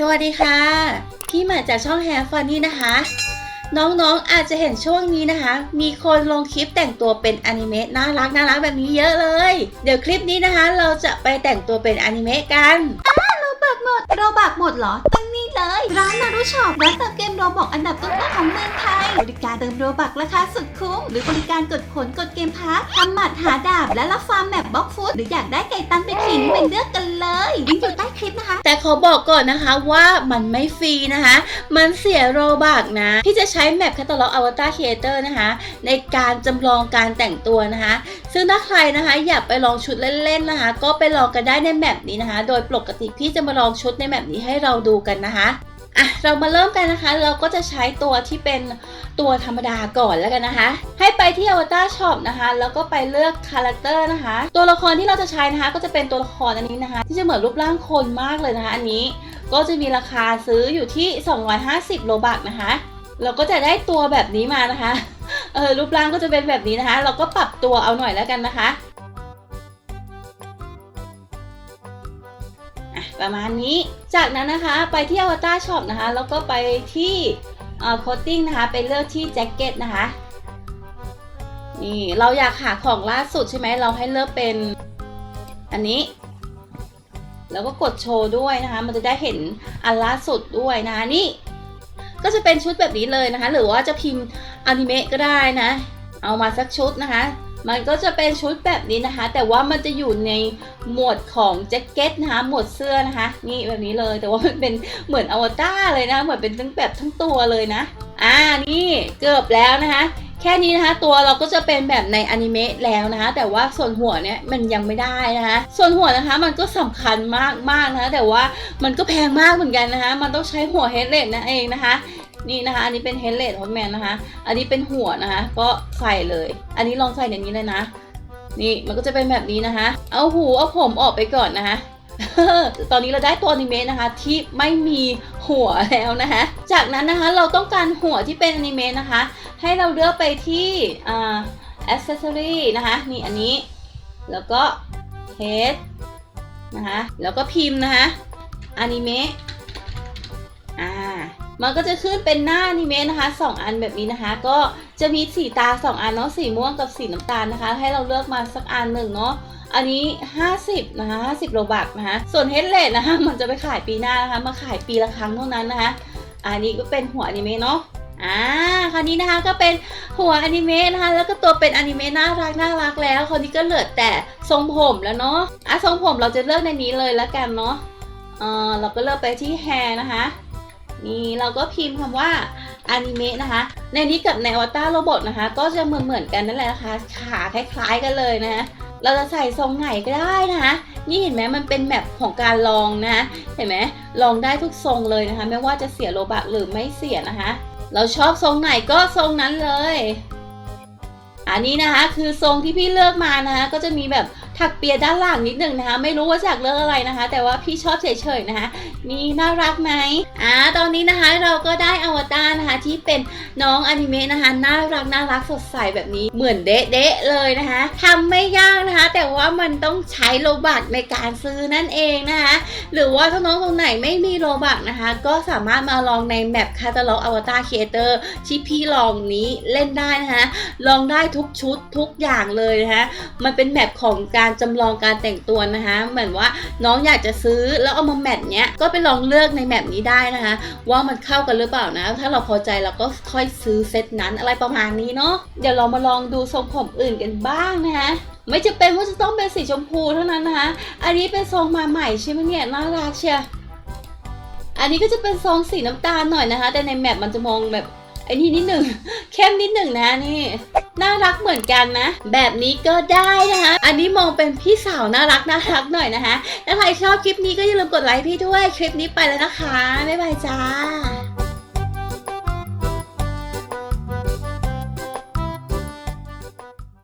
สวัสดีค่ะ พี่มาจากช่องแฮฟฟานี่นะคะ น้องๆอาจจะเห็นช่วงนี้นะคะ มีคนลงคลิปแต่งตัวเป็นอนิเมะน่ารักน่ารักแบบนี้เยอะเลย เดี๋ยวคลิปนี้นะคะ เราจะไปแต่งตัวเป็นอนิเมะกันเราบักหมดโรบักหมดเหรอตั้งนี้เลย ร้านนารุช็อปร้านตัด มโรบอกอันดับต้นๆของเมืองไทย บริการเติมโรบักราคาสุดคุ้ม หรือบริการกดผลกดเกมพาร์ททำหมัดหาดาบ และรับฟาร์มแมปบล็อกฟุตหรืออยากได้ไก่ตันไปขิงไปเลือกกันเลยลิงก์อยู่ใต้คลิปนะคะ แต่ขอบอกก่อนนะคะว่ามันไม่ฟรีนะคะ มันเสียโรบักนะ ที่จะใช้แมป Catalog Avatar Creator นะคะ ในการจำลองการแต่งตัวนะคะ ซึ่งถ้าใครนะคะอยากไปลองชุดเล่นๆนะคะ ก็ไปลองกันได้ในแมปนี้นะคะ โดยปกติพี่จะมาลองชุดในแมปนี้ให้เราดูกันนะคะ อะเรามาเริ่มกันนะคะ เราก็จะใช้ตัวที่เป็นตัวธรรมดาก่อนแล้วกันนะคะ ให้ไปที่ Avatar Shop นะคะ แล้วก็ไปเลือกคาแรคเตอร์นะคะ ตัวละครที่เราจะใช้นะคะ ก็จะเป็นตัวละครอันนี้นะคะ ที่จะเหมือนรูปร่างคนมากเลยนะคะ อันนี้ก็จะมีราคาซื้ออยู่ที่ 250 โลบักนะคะ เราก็จะได้ตัวแบบนี้มานะคะ เออรูปร่างก็จะเป็นแบบนี้นะคะ เราก็ปรับตัวเอาหน่อยแล้วกันนะคะ ประมาณนี้ จากนั้นนะคะไปที่ Avatar Shop นะคะ แล้วก็ไปที่เอ่อ coating นะคะ ไปเลือกที่แจ็คเก็ตนะคะ นี่เราอยากหาของล่าสุดใช่ไหมเราให้เลือกเป็นอันนี้ แล้วก็กดโชว์ด้วยนะคะ มันจะได้เห็นอันล่าสุดด้วยนะคะนี่ก็จะเป็นชุดแบบนี้เลยนะคะ หรือว่าจะพิมพ์อนิเมะก็ได้นะ เอามาสักชุดนะคะ มันก็จะเป็นชุดแบบนี้นะคะ แต่ว่ามันจะอยู่ในหมวดของแจ็คเก็ตนะคะหมวดเสื้อนะคะ นี่แบบนี้เลย แต่ว่ามันเป็นเหมือนอวตารเลยนะ เหมือนเป็นทั้งแบบทั้งตัวเลยนะ อ่านี่เกือบแล้วนะคะแค่นี้นะคะตัวเราก็จะเป็นแบบในอนิเมะแล้วนะคะแต่ว่าส่วนหัวเนี่ยมันยังไม่ได้นะคะส่วนหัวนะคะมันก็สำคัญมากมากๆนะคะแต่ว่ามันก็แพงมากเหมือนกันนะคะมันต้องใช้หัวเฮดเลดนั่นเองนะคะ นี่นะคะ อันนี้เป็นเฮดเลดฮอตแมนนะคะ อันนี้เป็นหัวนะคะ ก็ใส่เลย อันนี้ลองใส่ในนี้เลยนะ นี่มันก็จะเป็นแบบนี้นะคะ เอาหูเอาผมออกไปก่อนนะคะตอนนี้เราได้ตัวอนิเมะนะคะที่ไม่มีหัวแล้วนะคะ จากนั้นนะคะเราต้องการหัวที่เป็นอนิเมะนะคะ ให้เราเลือกไปที่อ่า accessory นะคะ นี่อันนี้ แล้วก็ head นะคะ แล้วก็พิมพ์นะคะอนิเมะอ่า มันก็จะขึ้นเป็นหน้าอนิเมะนะคะ 2 อันแบบนี้นะคะ ก็จะมีสีตา 2 อันเนาะสีม่วงกับสีน้ำตาลนะคะ ให้เราเลือกมาสักอันหนึ่งเนาะอันนี้ 50 นะคะ 50 โลบักนะคะส่วนเฮดเลดนะคะ มันจะไปขายปีหน้านะคะ มาขายปีละครั้งเท่านั้นนะคะ อันนี้ก็เป็นหัวอนิเมะเนาะอ่าคราวนี้นะคะก็เป็นหัวอนิเมะนะคะ แล้วก็ตัวเป็นอนิเมะน่ารักน่ารักแล้วคราวนี้ก็เหลือแต่ทรงผมแล้วเนาะอะทรงผมเราจะเลือกในนี้เลยแล้วกันเนาะเออเราก็เลือกไปที่แฮร์นะคะ นี่เราก็พิมพ์คำว่าอนิเมะนะคะ ในนี้กับในอวตารโรบอทนะคะ ก็จะเหมือนเหมือนกันนั่นแหละนะคะขาคล้ายๆกันเลยนะคะเราจะใส่ทรงไหนก็ได้นะคะ นี่เห็นไหมมันเป็นแมปของการลองนะคะเห็นไหมลองได้ทุกทรงเลยนะคะ ไม่ว่าจะเสียโลบักหรือไม่เสียนะคะ เราชอบทรงไหนก็ทรงนั้นเลย อันนี้นะคะคือทรงที่พี่เลือกมานะคะ ก็จะมีแบบ ถักเปียด้านหลังนิดหนึ่งนะคะ ไม่รู้ว่าจากเลือกอะไรนะคะ แต่ว่าพี่ชอบเฉยๆนะคะ นี่น่ารักไหมอ่าตอนนี้นะคะเราก็ได้อวตารนะคะที่เป็นน้องอนิเมะนะคะน่ารักน่ารักสดใสแบบนี้เหมือนเดะๆเลยนะคะทำไม่ยากนะคะ แต่ว่ามันต้องใช้โลบักในการซื้อนั่นเองนะคะ หรือว่าถ้าน้องตรงไหนไม่มีโลบักนะคะ ก็สามารถมาลองในแมป Catalog Avatar Creator ที่พี่ลองนี้เล่นได้นะคะลองได้ทุกชุดทุกอย่างเลยนะคะมันเป็นแมปของการจำลองการแต่งตัวนะคะ เหมือนว่าน้องอยากจะซื้อแล้วเอามาแมทเนี้ยก็ไปลองเลือกในแมปนี้ได้นะคะ ว่ามันเข้ากันหรือเปล่านะ ถ้าเราพอใจเราก็ค่อยซื้อเซตนั้นอะไรประมาณนี้เนาะเดี๋ยวเรามาลองดูทรงผมอื่นกันบ้างนะคะไม่จะเป็นว่าจะต้องเป็นสีชมพูเท่านั้นนะคะ อันนี้เป็นทรงมาใหม่ใช่ไหมเนี่ยน่ารักเชียอันนี้ก็จะเป็นทรงสีน้ำตาลหน่อยนะคะ แต่ในแมปมันจะมองแบบไอ้นี่นิดหนึ่งเข้มนิดหนึ่งนะนี่ น่ารักเหมือนกันนะ แบบนี้ก็ได้นะคะ อันนี้มองเป็นพี่สาวน่ารักน่ารักหน่อยนะคะถ้าใครชอบคลิปนี้ก็อย่าลืมกดไลค์พี่ด้วย คลิปนี้ไปแล้วนะคะ บ๊ายบายจ้า